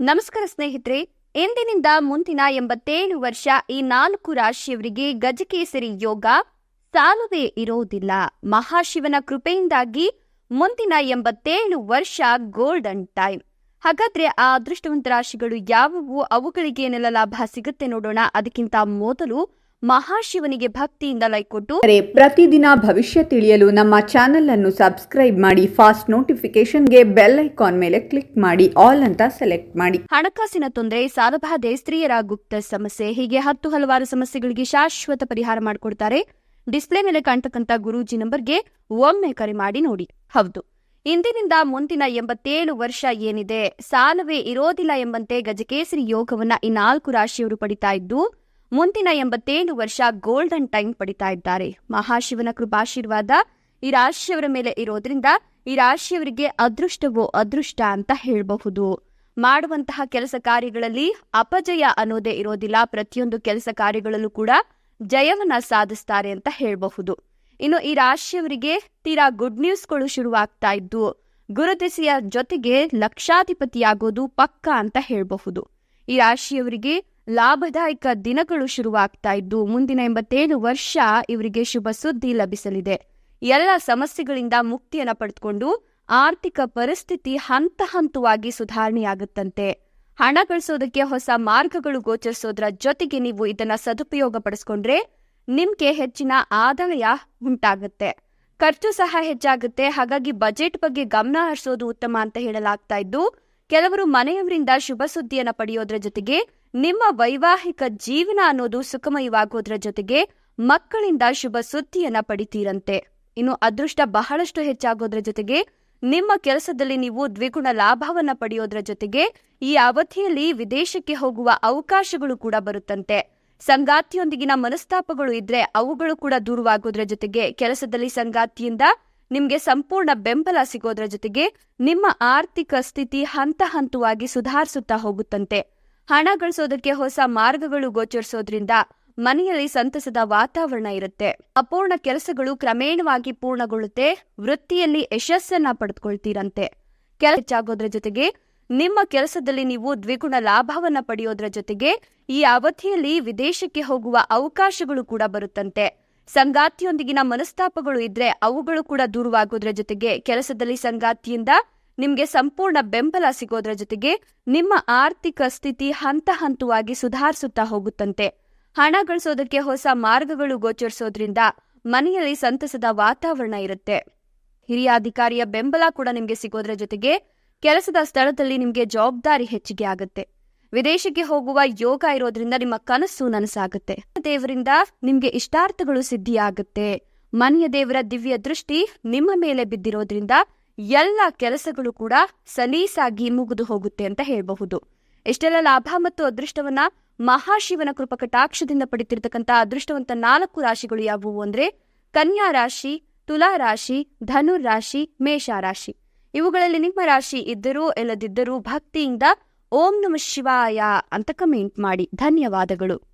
ನಮಸ್ಕಾರ ಸ್ನೇಹಿತರೆ, ಎಂದಿನಿಂದ ಮುಂದಿನ ಎಂಬತ್ತೇಳು ವರ್ಷ ಈ ನಾಲ್ಕು ರಾಶಿಯವರಿಗೆ ಗಜಕೇಸರಿ ಯೋಗ ಸಾಲುವೇ ಇರೋದಿಲ್ಲ. ಮಹಾಶಿವನ ಕೃಪೆಯಿಂದಾಗಿ ಮುಂದಿನ ಎಂಬತ್ತೇಳು ವರ್ಷ ಗೋಲ್ಡನ್ ಟೈಮ್ ಹಾಗಾದ್ರೆ ಆ ಅದೃಷ್ಟವಂತ ರಾಶಿಗಳು ಯಾವುವು? ಅವುಗಳಿಗೆ ಏನೆಲ್ಲ ಲಾಭ ಸಿಗುತ್ತೆ ನೋಡೋಣ. ಅದಕ್ಕಿಂತ ಮೊದಲು ಮಹಾಶಿವನಿಗೆ ಭಕ್ತಿಯಿಂದ ಲೈಕ್ ಕೊಟ್ಟು ಪ್ರತಿದಿನ ಭವಿಷ್ಯ ತಿಳಿಯಲು ನಮ್ಮ ಚಾನೆಲ್ ಅನ್ನು ಸಬ್ಸ್ಕ್ರೈಬ್ ಮಾಡಿ ಫಾಸ್ಟ್ ನೋಟಿಫಿಕೇಶನ್ಗೆ ಬೆಲ್ ಐಕಾನ್ ಮೇಲೆ ಕ್ಲಿಕ್ ಮಾಡಿ ಆಲ್ ಅಂತ ಸೆಲೆಕ್ಟ್ ಮಾಡಿ. ಹಣಕಾಸಿನ ತೊಂದರೆ ಸಾಲಬಾಧೆ ಸ್ತ್ರೀಯರ ಗುಪ್ತ ಸಮಸ್ಯೆ ಹೀಗೆ ಹತ್ತು ಹಲವಾರು ಸಮಸ್ಯೆಗಳಿಗೆ ಶಾಶ್ವತ ಪರಿಹಾರ ಮಾಡಿಕೊಡ್ತಾರೆ. ಡಿಸ್ಪ್ಲೇ ಮೇಲೆ ಕಾಣ್ತಕ್ಕಂತ ಗುರೂಜಿ ನಂಬರ್ಗೆ ಒಮ್ಮೆ ಕರೆ ಮಾಡಿ ನೋಡಿ. ಹೌದು ಇಂದಿನಿಂದ ಮುಂದಿನ ಎಂಬತ್ತೇಳು ವರ್ಷ ಏನಿದೆ ಸಾಲವೇ ಇರೋದಿಲ್ಲ ಎಂಬಂತೆ ಗಜಕೇಸರಿ ಯೋಗವನ್ನ ಈ ನಾಲ್ಕು ರಾಶಿಯವರು ಪಡಿತಾ ಇದ್ದು ಮುಂದಿನ ಎಂಬತ್ತೇಳು ವರ್ಷ ಗೋಲ್ಡನ್ ಟೈಮ್ ಪಡಿತಾ ಇದ್ದಾರೆ. ಮಹಾಶಿವನ ಕೃಪಾಶೀರ್ವಾದ ಈ ರಾಶಿಯವರ ಮೇಲೆ ಇರೋದ್ರಿಂದ ಈ ರಾಶಿಯವರಿಗೆ ಅದೃಷ್ಟವೋ ಅದೃಷ್ಟ ಅಂತ ಹೇಳಬಹುದು. ಮಾಡುವಂತಹ ಕೆಲಸ ಕಾರ್ಯಗಳಲ್ಲಿ ಅಪಜಯ ಅನ್ನೋದೇ ಇರೋದಿಲ್ಲ. ಪ್ರತಿಯೊಂದು ಕೆಲಸ ಕಾರ್ಯಗಳಲ್ಲೂ ಕೂಡ ಜಯವನ್ನ ಸಾಧಿಸ್ತಾರೆ ಅಂತ ಹೇಳಬಹುದು. ಇನ್ನು ಈ ರಾಶಿಯವರಿಗೆ ತೀರಾ ಗುಡ್ ನ್ಯೂಸ್ಗಳು ಶುರುವಾಗ್ತಾ ಇದ್ದು ಗುರುತಿಸಿಯ ಜೊತೆಗೆ ಲಕ್ಷಾಧಿಪತಿಯಾಗೋದು ಪಕ್ಕ ಅಂತ ಹೇಳಬಹುದು. ಈ ರಾಶಿಯವರಿಗೆ ಲಾಭದಾಯಕ ದಿನಗಳು ಶುರುವಾಗ್ತಾ ಇದ್ದು, ಮುಂದಿನ ಎಂಬತ್ತೇಳು ವರ್ಷ ಇವರಿಗೆ ಶುಭ ಸುದ್ದಿ ಲಭಿಸಲಿದೆ. ಎಲ್ಲ ಸಮಸ್ಯೆಗಳಿಂದ ಮುಕ್ತಿಯನ್ನ ಪಡೆದುಕೊಂಡು ಆರ್ಥಿಕ ಪರಿಸ್ಥಿತಿ ಹಂತ ಹಂತವಾಗಿ ಸುಧಾರಣೆಯಾಗುತ್ತಂತೆ. ಹಣ ಗಳಿಸೋದಕ್ಕೆ ಹೊಸ ಮಾರ್ಗಗಳು ಗೋಚರಿಸೋದ್ರ ಜೊತೆಗೆ ನೀವು ಇದನ್ನ ಸದುಪಯೋಗ ಪಡಿಸ್ಕೊಂಡ್ರೆ ನಿಮ್ಗೆ ಹೆಚ್ಚಿನ ಆದಾಯ ಉಂಟಾಗುತ್ತೆ. ಖರ್ಚು ಸಹ ಹೆಚ್ಚಾಗುತ್ತೆ. ಹಾಗಾಗಿ ಬಜೆಟ್ ಬಗ್ಗೆ ಗಮನ ಹರಿಸೋದು ಉತ್ತಮ ಅಂತ ಹೇಳಲಾಗ್ತಾ ಇದ್ದು, ಕೆಲವರು ಮನೆಯವರಿಂದ ಶುಭ ಸುದ್ದಿಯನ್ನ ಪಡೆಯೋದ್ರ ಜೊತೆಗೆ ನಿಮ್ಮ ವೈವಾಹಿಕ ಜೀವನ ಅನ್ನೋದು ಸುಖಮಯವಾಗೋದ್ರ ಜೊತೆಗೆ ಮಕ್ಕಳಿಂದ ಶುಭ ಸುದ್ದಿಯನ್ನ ಪಡಿತೀರಂತೆ. ಇನ್ನು ಅದೃಷ್ಟ ಬಹಳಷ್ಟು ಹೆಚ್ಚಾಗೋದ್ರ ಜೊತೆಗೆ ನಿಮ್ಮ ಕೆಲಸದಲ್ಲಿ ನೀವು ದ್ವಿಗುಣ ಲಾಭವನ್ನ ಪಡೆಯೋದ್ರ ಜೊತೆಗೆ ಈ ಅವಧಿಯಲ್ಲಿ ವಿದೇಶಕ್ಕೆ ಹೋಗುವ ಅವಕಾಶಗಳು ಕೂಡ ಬರುತ್ತಂತೆ. ಸಂಗಾತಿಯೊಂದಿಗಿನ ಮನಸ್ತಾಪಗಳು ಇದ್ರೆ ಅವುಗಳು ಕೂಡ ದೂರವಾಗೋದ್ರ ಜೊತೆಗೆ ಕೆಲಸದಲ್ಲಿ ಸಂಗಾತಿಯಿಂದ ನಿಮ್ಗೆ ಸಂಪೂರ್ಣ ಬೆಂಬಲ ಸಿಗೋದ್ರ ಜೊತೆಗೆ ನಿಮ್ಮ ಆರ್ಥಿಕ ಸ್ಥಿತಿ ಹಂತ ಹಂತವಾಗಿ ಸುಧಾರಿಸುತ್ತಾ ಹೋಗುತ್ತಂತೆ. ಹಣ ಗಳಿಸೋದಕ್ಕೆ ಹೊಸ ಮಾರ್ಗಗಳು ಗೋಚರಿಸೋದ್ರಿಂದ ಮನೆಯಲ್ಲಿ ಸಂತಸದ ವಾತಾವರಣ ಇರುತ್ತೆ. ಅಪೂರ್ಣ ಕೆಲಸಗಳು ಕ್ರಮೇಣವಾಗಿ ಪೂರ್ಣಗೊಳ್ಳುತ್ತೆ. ವೃತ್ತಿಯಲ್ಲಿ ಯಶಸ್ಸನ್ನ ಪಡೆದುಕೊಳ್ತೀರಂತೆ. ಕೆಲ ಹೆಚ್ಚಾಗೋದ್ರ ಜೊತೆಗೆ ನಿಮ್ಮ ಕೆಲಸದಲ್ಲಿ ನೀವು ದ್ವಿಗುಣ ಲಾಭವನ್ನ ಪಡೆಯೋದ್ರ ಜೊತೆಗೆ ಈ ಅವಧಿಯಲ್ಲಿ ವಿದೇಶಕ್ಕೆ ಹೋಗುವ ಅವಕಾಶಗಳು ಕೂಡ ಬರುತ್ತಂತೆ. ಸಂಗಾತಿಯೊಂದಿಗಿನ ಮನಸ್ತಾಪಗಳು ಇದ್ರೆ ಅವುಗಳು ಕೂಡ ದೂರವಾಗೋದ್ರ ಜೊತೆಗೆ ಕೆಲಸದಲ್ಲಿ ಸಂಗಾತಿಯಿಂದ ನಿಮ್ಗೆ ಸಂಪೂರ್ಣ ಬೆಂಬಲ ಸಿಗೋದ್ರ ಜೊತೆಗೆ ನಿಮ್ಮ ಆರ್ಥಿಕ ಸ್ಥಿತಿ ಹಂತ ಹಂತವಾಗಿ ಸುಧಾರಿಸುತ್ತಾ ಹೋಗುತ್ತಂತೆ. ಹಣ ಗಳಿಸೋದಕ್ಕೆ ಹೊಸ ಮಾರ್ಗಗಳು ಗೋಚರಿಸೋದ್ರಿಂದ ಮನೆಯಲ್ಲಿ ಸಂತಸದ ವಾತಾವರಣ ಇರುತ್ತೆ. ಹಿರಿಯ ಅಧಿಕಾರಿಯ ಬೆಂಬಲ ಕೂಡ ನಿಮಗೆ ಸಿಗೋದ್ರ ಜೊತೆಗೆ ಕೆಲಸದ ಸ್ಥಳದಲ್ಲಿ ನಿಮಗೆ ಜವಾಬ್ದಾರಿ ಹೆಚ್ಚಿಗೆ ಆಗುತ್ತೆ. ವಿದೇಶಕ್ಕೆ ಹೋಗುವ ಯೋಗ ಇರೋದ್ರಿಂದ ನಿಮ್ಮ ಕನಸು ನನಸಾಗುತ್ತೆ. ದೇವರಿಂದ ನಿಮ್ಗೆ ಇಷ್ಟಾರ್ಥಗಳು ಸಿದ್ಧಿಯಾಗುತ್ತೆ. ಮನೆಯ ದೇವರ ದಿವ್ಯ ದೃಷ್ಟಿ ನಿಮ್ಮ ಮೇಲೆ ಬಿದ್ದಿರೋದ್ರಿಂದ ಎಲ್ಲ ಕೆಲಸಗಳು ಕೂಡ ಸಲೀಸಾಗಿ ಮುಗಿದು ಹೋಗುತ್ತೆ ಅಂತ ಹೇಳಬಹುದು. ಇಷ್ಟೆಲ್ಲ ಲಾಭ ಮತ್ತು ಅದೃಷ್ಟವನ್ನ ಮಹಾಶಿವನ ಕೃಪಕಟಾಕ್ಷದಿಂದ ಪಡಿತಿರ್ತಕ್ಕಂಥ ಅದೃಷ್ಟವಂತ ನಾಲ್ಕು ರಾಶಿಗಳು ಯಾವುವು ಅಂದ್ರೆ ಕನ್ಯಾ ರಾಶಿ, ತುಲಾ ರಾಶಿ ಧನುರ್ ರಾಶಿ, ಮೇಷ ರಾಶಿ. ಇವುಗಳಲ್ಲಿ ನಿಮ್ಮ ರಾಶಿ ಇದ್ದರೂ ಇಲ್ಲದಿದ್ದರೂ ಭಕ್ತಿಯಿಂದ ಓಂ ನಮ ಶಿವಾಯ ಅಂತ ಕಮೆಂಟ್ ಮಾಡಿ. ಧನ್ಯವಾದಗಳು.